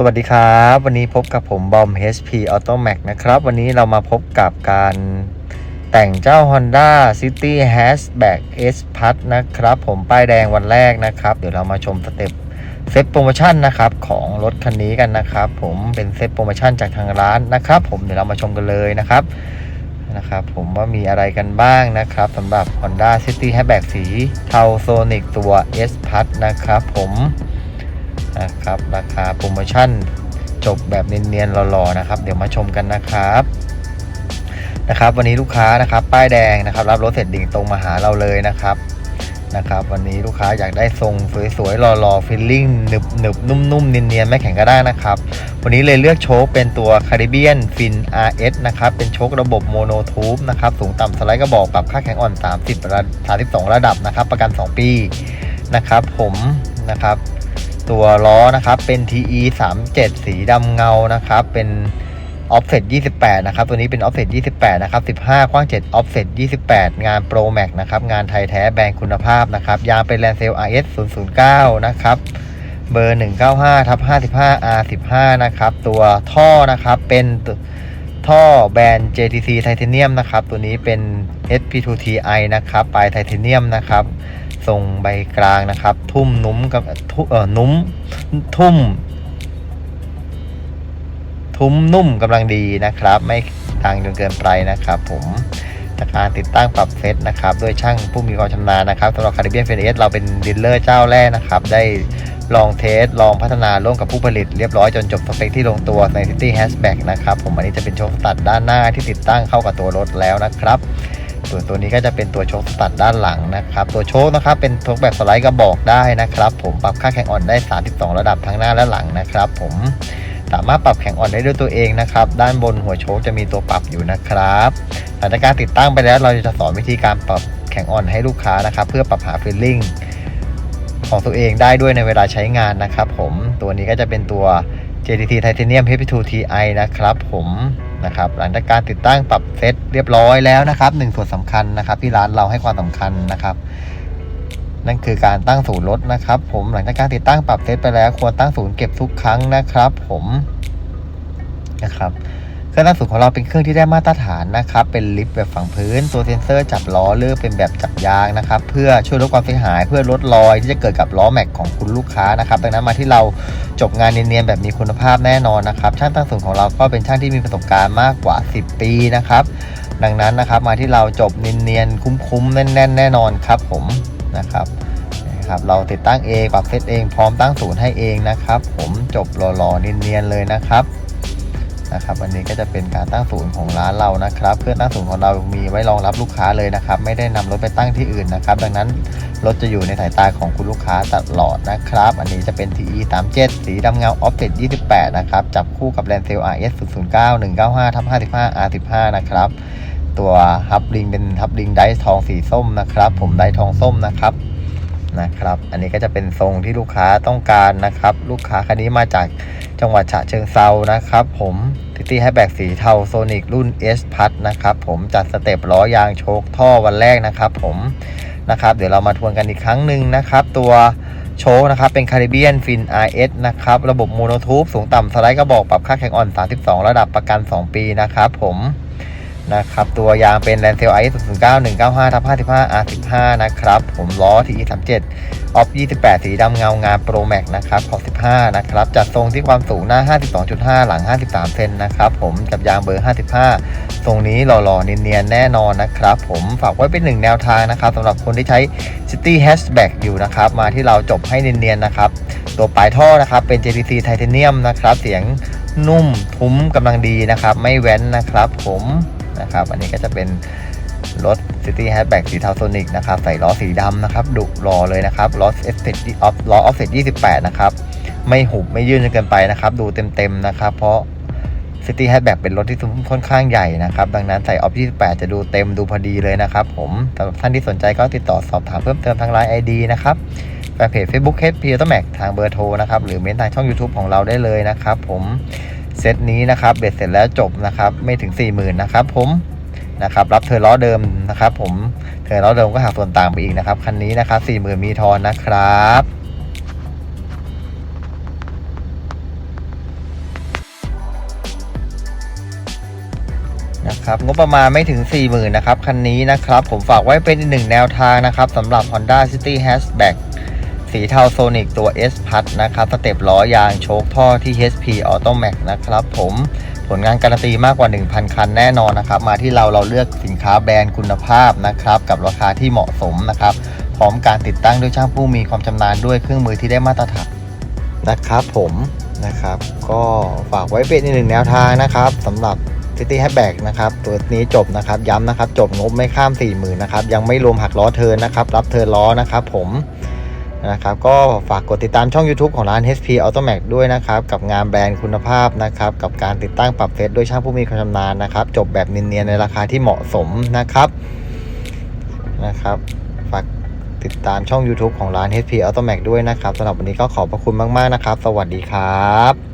สวัสดีครับ วันนี้พบกับผมบอม HP Auto Max นะครับ วันนี้เรามาพบกับการแต่งเจ้า Honda City Hatchback S Plus นะครับ ผมป้ายแดงวันแรกนะครับ เดี๋ยวเรามาชมสเต็ปเซ็ตโปรโมชั่นนะครับของรถคันนี้กันนะครับ ผมเป็นเซ็ตโปรโมชั่นจากทางร้านนะครับ ผมเดี๋ยวเรามาชมกันเลยนะครับนะครับ ผมว่ามีอะไรกันบ้างนะครับสำหรับ Honda City Hatchback สีเทาโซนิกตัว S Plus นะครับ ผม นะครับ ราคาโปรโมชั่นจบแบบเนียนๆหล่อๆนะครับ เดี๋ยวมาชมกันนะครับนะครับ วันนี้ลูกค้านะครับ ป้ายแดงนะครับ รับรถเสร็จดิ่งตรงมาหาเราเลยนะครับนะครับ วันนี้ลูกค้าอยากได้ทรงสวยๆหล่อๆฟิลลิ่งหนึบหนึบนุ่มๆเนียนๆไม่แข็งก็ได้นะครับ วันนี้เลยเลือกโชคเป็นตัว Caribbean Fin RS นะครับ เป็นโชคระบบโมโนทูบนะครับ สูงต่ำสไลด์กระบอกปรับค่าแข็งอ่อน 30ระ32 ระดับนะครับ ประกัน 2 ปีนะครับ ผมนะครับ ตัวล้อนะครับเป็น TE 37สีดำเงานะครับ เป็น offset 28 นะครับ ตัวนี้เป็น offset 28 นะครับ 15 กว้าง7 offset 28 งาน Pro Max นะครับ งานไทยแท้แบรนด์คุณภาพนะครับ ยางเป็น Lancel RS 009 นะครับ เบอร์ 195ทับ55 R15 นะครับ ตัวท่อนะครับ เป็นท่อแบรนด์ JTC Titanium นะครับ ตัวนี้เป็น SP2TI นะครับ ปลายไทเทเนียมนะครับ ทรงใบกลางนะครับ ทุ่มนุ่มกับทุ่เอ่อนุ่มทุ่ม ทุ้มนุ่มกำลังดีนะครับ ไม่ดังจนเกินไปนะครับผมจากการติดตั้งปรับเซตนะครับด้วยช่างผู้มีความชำนาญนะครับสำหรับคาริเบียนเฟนเอสเราเป็นดีลเลอร์เจ้าแรกนะครับ ได้ลองเทส ลองพัฒนาร่วมกับผู้ผลิตเรียบร้อยจนจบสเปคที่ลงตัวใน City Hatchback นะครับ ผมอันนี้จะเป็นโชคสตัดด้านหน้าที่ติดตั้งเข้ากับตัวรถแล้วนะครับ ส่วนตัวนี้ก็จะเป็นตัวโชคสตัดด้านหลังนะครับ ตัวโชคนะครับเป็นโชคแบบสไลด์กระบอกได้นะครับ ผมปรับค่าแข็งอ่อนได้ 32 ระดับทั้งหน้าและหลังนะครับ ผมสามารถปรับแข็งอ่อนได้ด้วยตัวเองนะครับ ด้านบนหัวโชคจะมีตัวปรับอยู่นะครับหลังจากการติดตั้งไปแล้วเราจะสอนวิธีการปรับแข็งอ่อนให้ลูกค้านะครับ เพื่อปรับหาฟีลลิ่งของตัวเองได้ด้วยในเวลาใช้งานนะครับ ผมตัวนี้ก็จะเป็นตัว JDT Titanium HP2 Ti นะครับ ผม นะครับหลังจากการติดตั้งปรับเซตเรียบร้อยแล้วนะครับหนึ่งส่วนสำคัญนะครับ ที่ร้านเราให้ความสำคัญนะครับ นั่นคือการตั้งศูนย์รถนะครับ ผมหลังจากการติดตั้งปรับเซตไปแล้ว ควรตั้งศูนย์เก็บทุกครั้งนะครับ ผมนะครับ รื่องตั้งศูนย์ของเราเป็นเครื่องที่ได้มาตรฐานนะครับ เป็นลิฟต์แบบฝังพื้น ตัวเซ็นเซอร์จับล้อเลือกเป็นแบบจับยางนะครับ เพื่อช่วยลดความเสียหาย เพื่อลดรอยที่จะเกิดกับล้อแม็กของคุณลูกค้านะครับดังนั้นมาที่เราจบงานเนียนๆแบบมีคุณภาพแน่นอนนะครับ ช่างตั้งศูนย์ของเราก็เป็นช่างที่มีประสบการณ์มากกว่า 10 ปีนะครับ ดังนั้นนะครับมาที่เราจบเนียนๆคุ้มๆแน่นๆแน่นอนครับผมนะครับครับเราติดตั้งเองปรับเซตเองพร้อมตั้งศูนย์ให้เองนะครับ ผมจบหล่อๆเนียนๆเลยนะครับ นะครับวันนี้ก็จะเป็นการตั้งศูนย์ของร้านเรานะครับเครื่อตั้งศูนย์ของเรามีไว้รองรับลูกค้าเลยนะครับ ไม่ได้นำรถไปตั้งที่อื่นนะครับ ดังนั้นรถจะอยู่ในสายตาของคุณลูกค้าตลอดนะครับ อันนี้จะเป็น TE 37สีดำเงา Offset 28 นะครับ จับคู่กับ Lancel RS 009 195ทับ55 R15 นะครับ ตัวฮับลิงเป็นฮับลิงไดทองสีส้มนะครับ ผมไดทองส้มนะครับ นะครับ อันนี้ก็จะเป็นทรงที่ลูกค้าต้องการนะครับ ลูกค้าคันนี้มาจากจังหวัดฉะเชิงเซานะครับ ผมทิตี้ให้แบกสีเทาโซนิกรุ่น S พัดนะครับ ผมจัดสเต็ปล้อยางโชคท่อวันแรกนะครับ ผมนะครับ เดี๋ยวเรามาทวนกันอีกครั้งหนึ่งนะครับ ตัวโชคนะครับเป็น Caribbean Fin RS นะครับ ระบบโมโนทูบสูงต่ำสไลด์กระบอกปรับค่าแข็งอ่อน 32 ระดับประกัน 2 ปีนะครับ ผม นะครับ ตัวยางเป็น Lancel IS 009 195ทับ55 R15 นะครับ ผมล้อ TE 37ออฟ28สีดำเงางาน Pro Max นะครับขอบ15นะครับ จัดทรงที่ความสูงหน้า52.5หลัง53เซนนะครับ ผมกับยางเบอร์55ทรงนี้หล่อๆ เนียนๆ แน่นอนนะครับ ผมฝากไว้เป็นหนึ่งแนวทางนะครับสำหรับคนที่ใช้ City Hatchback อยู่นะครับ มาที่เราจบให้เนียนๆ นะครับ ตัวปลายท่อนะครับเป็น JTC Titanium นะครับ เสียงนุ่มทุ้มกำลังดีนะครับ ไม่แว้นนะครับผม นะครับ อันนี้ก็จะเป็นรถ City Hatchback สีเทาโซนิกนะครับ ใส่ล้อสีดำนะครับ ดุรอเลยนะครับ ล้อ Offset ล้อ Offset 28 นะครับ ไม่หุบไม่ยื่นจนเกินไปนะครับ ดูเต็มๆนะครับ เพราะ City Hatchback เป็นรถที่ค่อนข้างใหญ่นะครับ ดังนั้นใส่ Off 28 จะดูเต็มดูพอดีเลยนะครับ ผมสำหรับท่านที่สนใจก็ติดต่อสอบถามเพิ่มเติมทางไลน์ ID นะครับแฟนเพจ Facebook h p a u t o m a c ทางเบอร์โทรนะครับ หรือเม้นทางช่อง YouTube ของเราได้เลยนะครับผม เซตนี้นะครับเบ็ดเสร็จแล้วจบนะครับไม่ถึง4ี่หมื่นนะครับผมนะครับรับเทอร์ล้อเดิมนะครับ ผมเทอร์ล้อเดิมก็หักส่วนต่างไปอีกนะครับคันนี้นะครับหมื่นมีทอนนะครับนะครับงบประมาณไม่ถึง 40,000นะครับคันนี้นะครับ ผมฝากไว้เป็นอีกหนึ่งแนวทางนะครับสำหรับ Honda City Hatchback สีเทาโซนิกตัว S พัดนะครับสเต็ปล้อยางโชคท่อที่ HP Automax นะครับผมผลงานการันตีมากกว่า 1,000 คันแน่นอนนะครับมาที่เราเราเลือกสินค้าแบรนด์คุณภาพนะครับกับราคาที่เหมาะสมนะครับพร้อมการติดตั้งด้วยช่างผู้มีความชำนาญด้วยเครื่องมือที่ได้มาตรฐานนะครับผมนะครับก็ฝากไว้เป็นอีกหนึ่งแนวทางนะครับสำหรับ City Hatchback นะครับตัวนี้จบนะครับย้ำนะครับจบงบไม่ข้าม 40,000นะครับยังไม่รวมหักล้อเทินนะครับรับเทินล้อนะครับผม นะครับก็ฝากกดติดตามช่อง YouTube ของร้าน HP Automax ด้วยนะครับ กับงานแบรนด์คุณภาพนะครับ กับการติดตั้งปรับเฟซด้วยช่างผู้มีความชำนาญนะครับ จบแบบเนียนๆในราคาที่เหมาะสมนะครับนะครับ ฝากติดตามช่อง YouTube ของร้าน HP Automax ด้วยนะครับสำหรับวันนี้ก็ขอบพระคุณมากๆนะครับ สวัสดีครับ